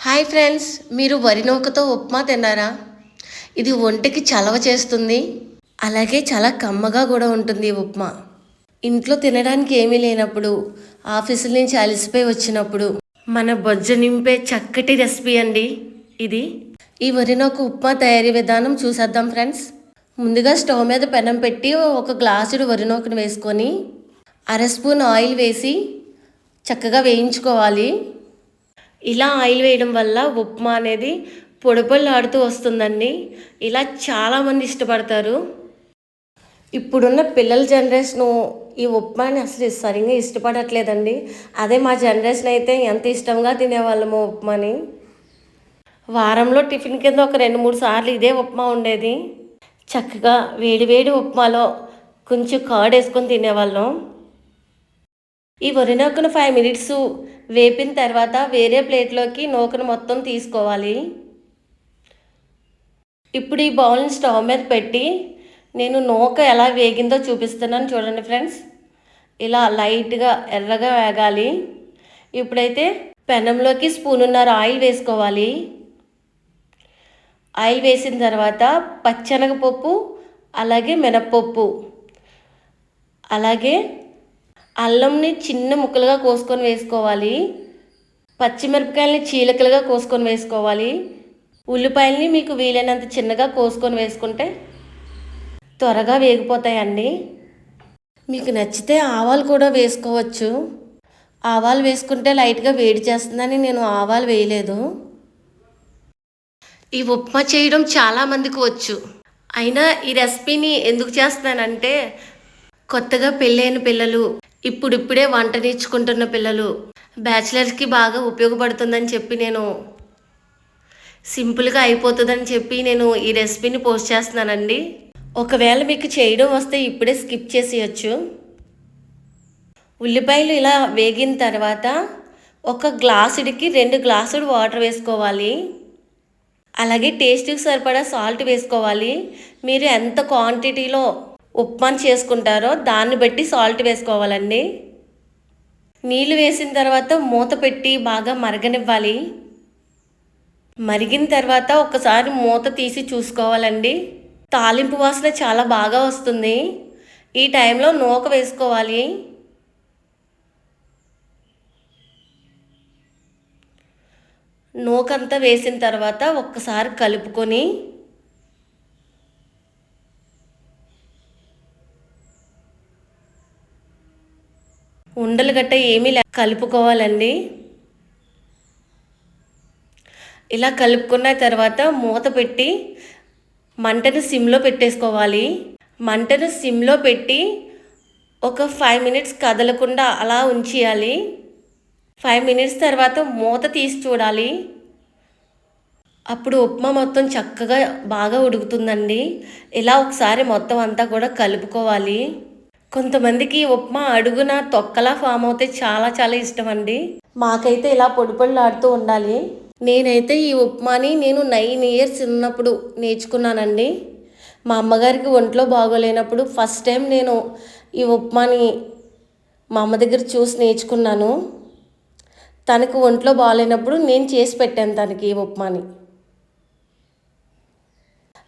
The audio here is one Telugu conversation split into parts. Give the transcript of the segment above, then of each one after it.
హాయ్ ఫ్రెండ్స్ మీరు వరి నూకతో ఉప్మా తిన్నారా? ఇది ఒంటికి చలవ చేస్తుంది. అలాగే చాలా కమ్మగా కూడా ఉంటుంది ఈ ఉప్మా. ఇంట్లో తినడానికి ఏమీ లేనప్పుడు ఆఫీసుల నుంచి అలసిపోయి వచ్చినప్పుడు మన బొజ్జ నింపే చక్కటి రెసిపీ అండి ఇది. ఈ వరి నూక ఉప్మా తయారీ విధానం చూసేద్దాం ఫ్రెండ్స్. ముందుగా స్టవ్ మీద పెనం పెట్టి ఒక గ్లాసుడు వరి నూకను వేసుకొని అర స్పూన్ ఆయిల్ వేసి చక్కగా వేయించుకోవాలి. ఇలా ఆయిల్ వేయడం వల్ల ఉప్మా అనేది పొడిపళ్ళు ఆడుతూ వస్తుందండి. ఇలా చాలామంది ఇష్టపడతారు. ఇప్పుడున్న పిల్లల జనరేషన్ ఈ ఉప్మాని అసలు సరిగ్గా ఇష్టపడట్లేదండి. అదే మా జనరేషన్ అయితే ఎంత ఇష్టంగా తినేవాళ్ళము ఉప్మాని. వారంలో టిఫిన్ కింద ఒక రెండు మూడు సార్లు ఇదే ఉప్మా ఉండేది. చక్కగా వేడి వేడి ఉప్మాలో కొంచెం కర్డ్ వేసుకొని తినేవాళ్ళం. ఈ వరి నూకను ఫైవ్ మినిట్స్ వేపిన తర్వాత వేరే ప్లేట్లోకి నూకను మొత్తం తీసుకోవాలి. ఇప్పుడు ఈ బౌల్ని స్టవ్ మీద పెట్టి నేను నూక ఎలా వేగిందో చూపిస్తున్నాను చూడండి ఫ్రెండ్స్. ఇలా లైట్గా ఎర్రగా వేగాలి. ఇప్పుడైతే పెనంలోకి స్పూనున్నర ఆయిల్ వేసుకోవాలి. ఆయిల్ వేసిన తర్వాత పచ్చనగపప్పు అలాగే మినప్పప్పు అలాగే అల్లంని చిన్న ముక్కలుగా కోసుకొని వేసుకోవాలి. పచ్చిమిరపకాయలని చీలకలుగా కోసుకొని వేసుకోవాలి. ఉల్లిపాయలని మీకు వీలైనంత చిన్నగా కోసుకొని వేసుకుంటే త్వరగా వేగిపోతాయండి. మీకు నచ్చితే ఆవాలు కూడా వేసుకోవచ్చు. ఆవాలు వేసుకుంటే లైట్గా వేడి చేస్తుందని నేను ఆవాలు వేయలేదు. ఈ ఉప్మా చేయడం చాలామందికి వచ్చు. అయినా ఈ రెసిపీని ఎందుకు చేస్తున్నానంటే కొత్తగా పెళ్ళైన పిల్లలు ఇప్పుడిప్పుడే వంట నేర్చుకుంటున్న పిల్లలు. బ్యాచిలర్స్కి బాగా ఉపయోగపడుతుందని చెప్పి నేను సింపుల్గా అయిపోతుందని చెప్పి నేను ఈ రెసిపీని పోస్ట్ చేస్తున్నానండి. ఒకవేళ మీకు చేయడం వస్తే ఇప్పుడే స్కిప్ చేసేయచ్చు. ఉల్లిపాయలు ఇలా వేగిన తర్వాత ఒక గ్లాసుడికి రెండు గ్లాసుడు వాటర్ వేసుకోవాలి. అలాగే టేస్ట్కి సరిపడా సాల్ట్ వేసుకోవాలి. మీరు ఎంత క్వాంటిటీలో ఉప్మా చేసుకుంటారో దాన్ని బట్టి సాల్ట్ వేసుకోవాలండి. నీళ్ళు వేసిన తర్వాత మూత పెట్టి బాగా మరగనివ్వాలి. మరిగిన తర్వాత ఒకసారి మూత తీసి చూసుకోవాలండి. తాలింపు వాసన చాలా బాగా వస్తుంది. ఈ టైంలో నూక వేసుకోవాలి. నూకంతా వేసిన తర్వాత ఒక్కసారి కలుపుకొని ఉండలు గట్ట ఏమీ లే కలుపుకోవాలండి. ఇలా కలుపుకున్న తర్వాత మూత పెట్టి మంటను సిమ్లో పెట్టేసుకోవాలి. మంటను సిమ్లో పెట్టి ఒక ఫైవ్ మినిట్స్ కదలకుండా అలా ఉంచేయాలి. ఫైవ్ మినిట్స్ తర్వాత మూత తీసి చూడాలి. అప్పుడు ఉప్మా మొత్తం చక్కగా బాగా ఉడుకుతుందండి. ఇలా ఒకసారి మొత్తం అంతా కూడా కలుపుకోవాలి. కొంతమందికి ఉప్మా అడుగున తొక్కలా ఫామ్ అవుతే చాలా చాలా ఇష్టం అండి మాకైతే ఇలా పొడి పొడిలాడుతూ ఉండాలి. నేనైతే ఈ ఉప్మాని నేను నైన్ ఇయర్స్ ఉన్నప్పుడు నేర్చుకున్నానండి. మా అమ్మగారికి ఒంట్లో బాగోలేనప్పుడు ఫస్ట్ టైం నేను ఈ ఉప్మాని మా అమ్మ దగ్గర చూసి నేర్చుకున్నాను. తనకు ఒంట్లో బాగాలేనప్పుడు నేను చేసి పెట్టాను తనకి ఈ ఉప్మాని.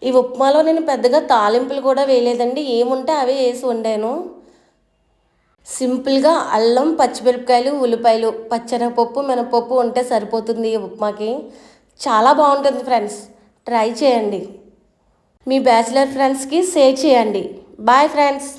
ఈ ఉప్మాలో నేను పెద్దగా తాలింపులు కూడా వేయలేదండి. ఏముంటే అవే వేసి వండాను. సింపుల్గా అల్లం పచ్చిమిరపకాయలు ఉల్లిపాయలు పచ్చెనగపప్పు మినపప్పు ఉంటే సరిపోతుంది ఈ ఉప్మాకి. చాలా బాగుంటుంది ఫ్రెండ్స్. ట్రై చేయండి. మీ బ్యాచిలర్ ఫ్రెండ్స్కి షేర్ చేయండి. Bye friends.